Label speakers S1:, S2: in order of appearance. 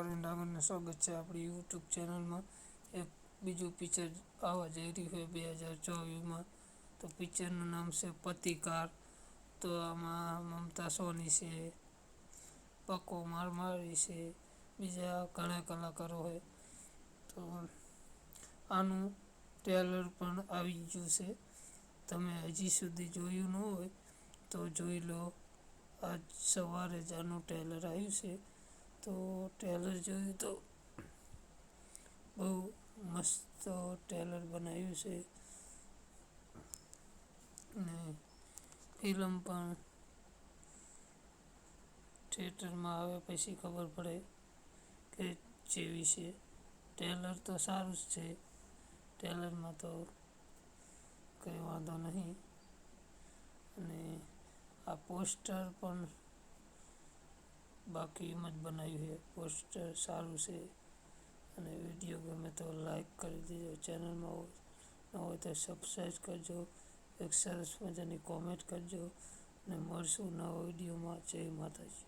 S1: પરવીન ડાંગરને સ્વાગત છે આપણી યુટ્યુબ ચેનલમાં. એક બીજું પિક્ચર આવવા જઈ રહ્યું છે બે હજાર ચોવીસમાં. તો પિક્ચરનું નામ છે પતિકાર. તો આમાં મમતા સોની છે પક્કો મારમારી છે, બીજા ઘણા કલાકારો હોય તો આનું ટ્રેલર પણ આવી ગયું છે. તમે હજી સુધી જોયું ન હોય તો જોઈ લો. આજ સવારે જ આનું ટ્રેલર આવ્યું છે. તો ટ્રેલર જોયું તો બહુ મસ્ત ટ્રેલર બનાવ્યું છે. ને ફિલ્મ પણ થિયેટરમાં આવે પછી ખબર પડે કે જેવી છે. ટ્રેલર તો સારું જ છે. ટ્રેલરમાં તો કંઈ વાંધો નહીં. અને આ પોસ્ટર પણ બાકી એમ જ બનાવ્યું છે. પોસ્ટર સારું છે. અને વીડિયો ગમે તો લાઈક કરી દેજો. ચેનલમાં ન હોય તો સબસ્ક્રાઈબ કરજો. એક સરસ મજાની કોમેન્ટ કરજો. અને મળશું નવા વિડીયોમાં જય માતાજી.